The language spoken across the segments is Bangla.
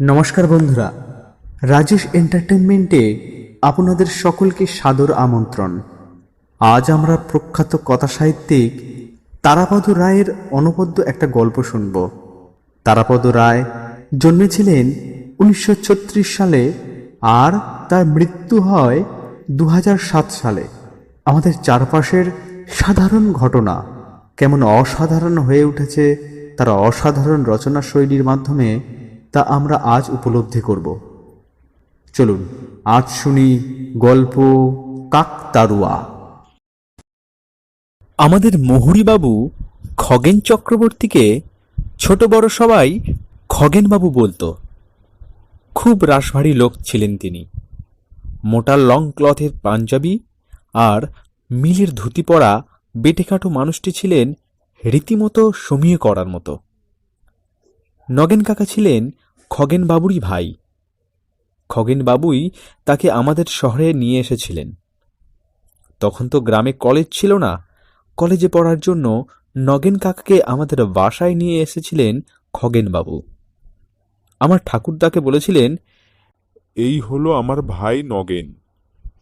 নমস্কার বন্ধুরা, রাজেশ এন্টারটেনমেন্টে আপনাদের সকলকে সাদর আমন্ত্রণ। আজ আমরা প্রখ্যাত কথা সাহিত্যিক তারাপদ রায়ের অনবদ্য একটা গল্প শুনব। তারাপদ রায় জন্মেছিলেন উনিশশো ছত্রিশ সালে আর তার মৃত্যু হয় দু হাজার সাত সালে। আমাদের চারপাশের সাধারণ ঘটনা, কেমন অসাধারণ হয়ে উঠেছে তার অসাধারণ রচনা শৈলীর মাধ্যমে তা আমরা আজ উপলব্ধি করব। চলুন, আজ শুনি গল্প কাকতারুয়া। আমাদের মোহরিবাবু খগেন চক্রবর্তীকে ছোট বড় সবাই খগেনবাবু বলতো। খুব রাসভারী লোক ছিলেন তিনি। মোটা লং ক্লথের পাঞ্জাবি আর মিলের ধুতি পরা বেটেকাটো মানুষটি ছিলেন রীতিমতো সমীহ করার মতো। নগেন কাকা ছিলেন খগেনবাবুরই ভাই। খগেনবাবুই তাকে আমাদের শহরে নিয়ে এসেছিলেন। তখন তো গ্রামে কলেজ ছিল না। কলেজে পড়ার জন্য নগেন কাকাকে আমাদের বাসায় নিয়ে এসেছিলেন খগেনবাবু। আমার ঠাকুরদাকে বলেছিলেন, এই হলো আমার ভাই নগেন।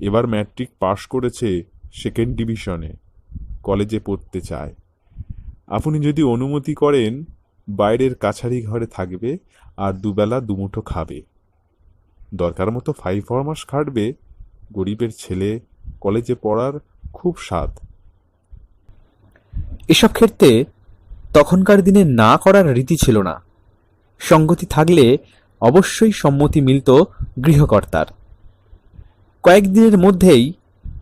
এবার ম্যাট্রিক পাশ করেছে সেকেন্ড ডিভিশনে, কলেজে পড়তে চায়। আপনি যদি অনুমতি করেন, বাইরের কাছারি ঘরে থাকবে আর দুবেলা দুমুঠো খাবে। দরকার মতো ফাইভ ফর মাস খাটবে, গরিবের ছেলে, কলেজে পড়ার খুব স্বাদ। এসব ক্ষেত্রে তখনকার দিনে না করার রীতি ছিল না। সঙ্গতি থাকলে অবশ্যই সম্মতি মিলত গৃহকর্তার। কয়েকদিনের মধ্যেই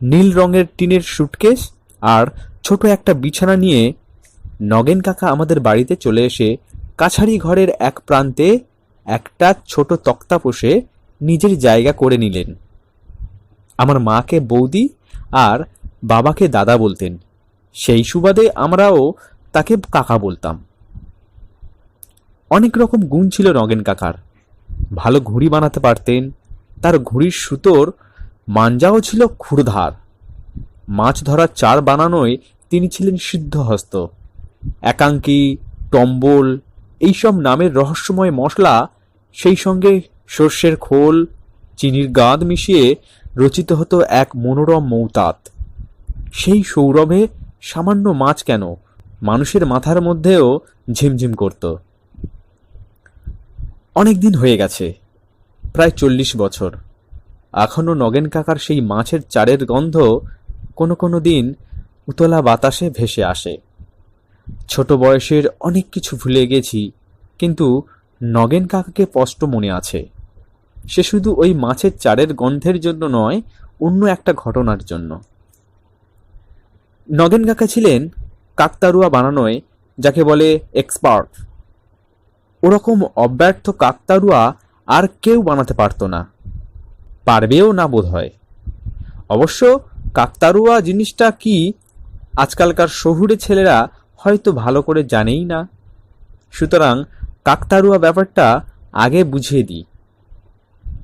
নীল রঙের টিনের সুটকেস আর ছোট একটা বিছানা নিয়ে নগেন কাকা আমাদের বাড়িতে চলে এসে কাছারি ঘরের এক প্রান্তে একটা ছোট তক্তা পোষে নিজের জায়গা করে নিলেন। আমার মাকে বৌদি আর বাবাকে দাদা বলতেন। সেই সুবাদে আমরাও তাকে কাকা বলতাম। অনেক রকম গুণ ছিল নগেন কাকার। ভালো ঘুড়ি বানাতে পারতেন, তার ঘুড়ির সুতোর মাঞ্জাও ছিল ক্ষুরধার। মাছ ধরার চার বানানোয় তিনি ছিলেন সিদ্ধহস্ত। একাঙ্কি, টম্বল এইসব নামের রহস্যময় মশলা সেই সঙ্গে সর্ষের খোল, চিনির গাঁদ মিশিয়ে রচিত হতো এক মনোরম মৌতাত। সেই সৌরভে সামান্য মাছ কেন? মানুষের মাথার মধ্যেও ঝিমঝিম করত। অনেক দিন হয়ে গেছে, প্রায় চল্লিশ বছর। এখনও নগেন কাকার সেই মাছের চারের গন্ধ কোনো কোনো দিন উতলা বাতাসে ভেসে আসে। ছোট বয়সের অনেক কিছু ভুলে গেছি, কিন্তু নগেন কাকাকে স্পষ্ট মনে আছে। সে শুধু ওই মাছের চারের গন্ধের জন্য নয়, অন্য একটা ঘটনার জন্য। নগেন কাকা ছিলেন কাকতারুয়া বানানোয়, যাকে বলে এক্সপার্ট। ওরকম অব্যর্থ কাকতারুয়া আর কেউ বানাতে পারতো না। পারবেও না বোধ হয় অবশ্য কাকতারুয়া জিনিসটা কি, আজকালকার শহুরে ছেলেরা হয়তো ভালো করে জানেই না। সুতরাং কাকতারুয়া ব্যাপারটা আগে বুঝিয়ে দিই।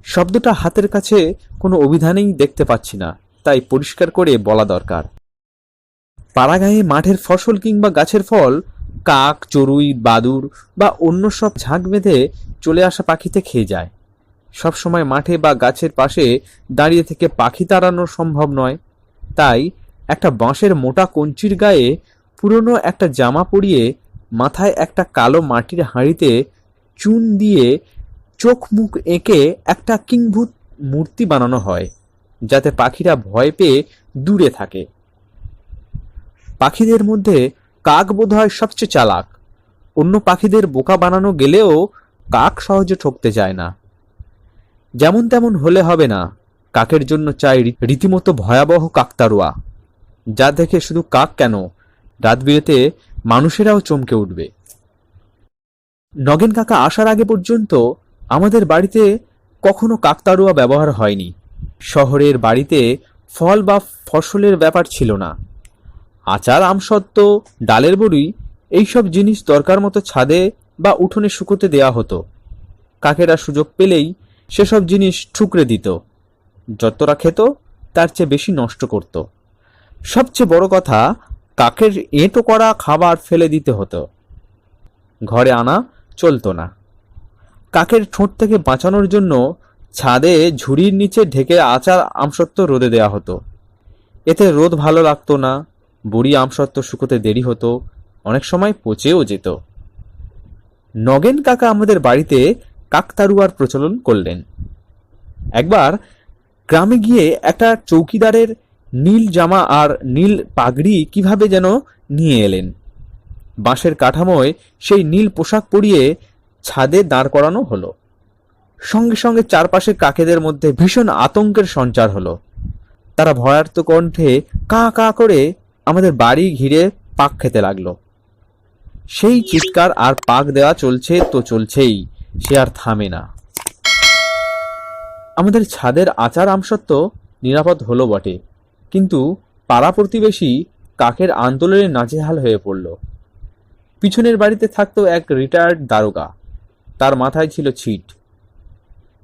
শব্দটা হাতের কাছে কোনো অভিধানেই দেখতে পাচ্ছি না, তাই পরিষ্কার করে বলা দরকার। পাড়াগায়ে মাঠের ফসল কিংবা গাছের ফল, কাক, চড়ুই, বাদুর বা অন্য সব ঝাঁক বেঁধে চলে আসা পাখিতে খেয়ে যায়। সব সময় মাঠে বা গাছের পাশে দাঁড়িয়ে থেকে পাখি তাড়ানো সম্ভব নয়। তাই একটা বাঁশের মোটা কঞ্চির গায়ে পুরনো একটা জামা পরিয়ে মাথায় একটা কালো মাটির হাঁড়িতে চুন দিয়ে চোখ মুখ এঁকে একটা কিংভূত মূর্তি বানানো হয়, যাতে পাখিরা ভয় পেয়ে দূরে থাকে। পাখিদের মধ্যে কাক বোধ হয় সবচেয়ে চালাক। অন্য পাখিদের বোকা বানানো গেলেও কাক সহজে ঠকতে যায় না। যেমন তেমন হলে হবে না, কাকের জন্য চাই রীতিমতো ভয়াবহ কাকতারুয়া যা দেখে শুধু কাক কেন রাত বিরেতে মানুষেরাও চমকে উঠবে। নগেন কাকা আসার আগে পর্যন্ত আমাদের বাড়িতে কখনো কাকতারুয়া ব্যবহার হয়নি। শহরের বাড়িতে ফল বা ফসলের ব্যাপার ছিল না। আচার, আমসত্ত্ব, ডালের বড়ি, এইসব জিনিস দরকার মতো ছাদে বা উঠোনে শুকোতে দেয়া হতো। কাকেরা সুযোগ পেলেই সেসব জিনিস ঠুকরে দিত। যতটা খেত, তার চেয়ে বেশি নষ্ট করত। সবচেয়ে বড় কথা কাকের এঁটো করা খাবার ফেলে দিতে হতো। ঘরে আনা চলতো না। কাকের ঠোঁট থেকে বাঁচানোর জন্য ছাদে ঝুড়ির নিচে ঢেকে আচার আমসত্ব রোদে দেওয়া হতো। এতে রোদ ভালো লাগতো না, বুড়ি আমসত্ব শুকোতে দেরি হতো, অনেক সময় পচেও যেত। নগেন কাকা আমাদের বাড়িতে কাকতারুয়ার প্রচলন করলেন। একবার গ্রামে গিয়ে একটা চৌকিদারের নীল জামা আর নীল পাগড়ি কীভাবে যেন নিয়ে এলেন। বাঁশের কাঠামোয় সেই নীল পোশাক পরিয়ে ছাদে দাঁড় করানো হলো। সঙ্গে সঙ্গে চারপাশে কাকেদের মধ্যে ভীষণ আতঙ্কের সঞ্চার হলো। তারা ভয়ার্ত কণ্ঠে কা কা করে আমাদের বাড়ি ঘিরে পাক খেতে লাগল। সেই চিৎকার আর পাক দেওয়া চলছে তো চলছেই, সে আর থামে না। আমাদের ছাদের আচার আমসত্ব নিরাপদ হলো বটে। কিন্তু পাড়া প্রতিবেশী কাকের আন্দোলনে নাজেহাল হয়ে পড়ল। পিছনের বাড়িতে থাকত এক রিটায়ার্ড দারোগা। তার মাথায় ছিল ছিট।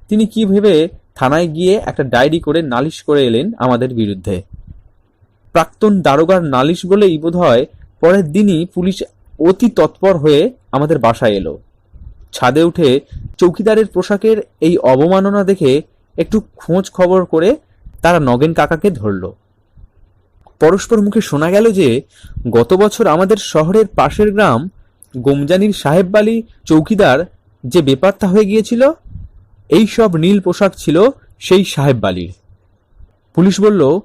তিনি কি ভেবে থানায় গিয়ে একটা ডায়েরি করে নালিশ করে এলেন আমাদের বিরুদ্ধে। প্রাক্তন দারোগার নালিশ বলেই বোধ হয় পরের দিনই পুলিশ অতি তৎপর হয়ে আমাদের বাসায় এলো। ছাদে উঠে চৌকিদারের পোশাকের এই অবমাননা দেখে একটু খোঁজ খবর করে তারা নগেন কাকাকে ধরল। পরস্পর মুখে শোনা গেল যে, গত বছর আমাদের শহরের পাশের গ্রাম, গোমজানির সাহেব বালি চৌকিদার যে বেপাত্তা হয়ে গিয়েছিল, এই সব নীল পোশাক ছিল সেই সাহেব বালির। পুলিশ বলল,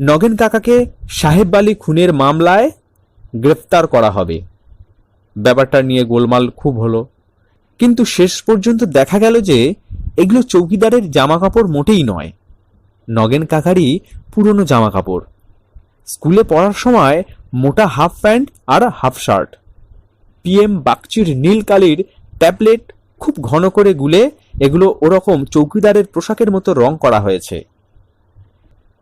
নগেন কাকাকে সাহেব বালি খুনের মামলায় গ্রেফতার করা হবে। ব্যাপারটা নিয়ে গোলমাল খুব হলো। কিন্তু শেষ পর্যন্ত দেখা গেল যে, এগুলো চৌকিদারের জামা কাপড় মোটেই নয়। নগেন কাকারই পুরনো জামা কাপড় স্কুলে পড়ার সময় মোটা হাফ প্যান্ট আর হাফ শার্ট। পিএম বাগচির নীল কালির ট্যাবলেট খুব ঘন করে গুলে এগুলো ওরকম চৌকিদারের পোশাকের মতো রং করা হয়েছে।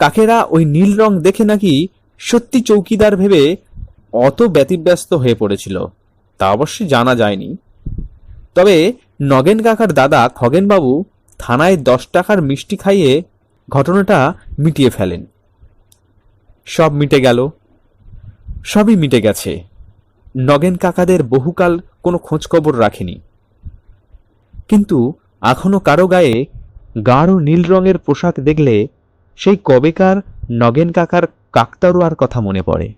কাকেরা ওই নীল রং দেখে নাকি সত্যি চৌকিদার ভেবে অত ব্যতিব্যস্ত হয়ে পড়েছিল, তা অবশ্যই জানা যায়নি। তবে নগেন কাকার দাদা খগেনবাবু থানায় দশ টাকার মিষ্টি খাইয়ে ঘটনাটা মিটিয়ে ফেলেন। সব মিটে গেল। সবই মিটে গেছে। নগেন কাকাদের বহুকাল কোনো খোঁজখবর রাখেনি। কিন্তু এখনও কারও গায়ে গাঢ় নীল রঙের পোশাক দেখলে সেই কবেকার নগেন কাকার কাকতারুয়ার কথা মনে পড়ে।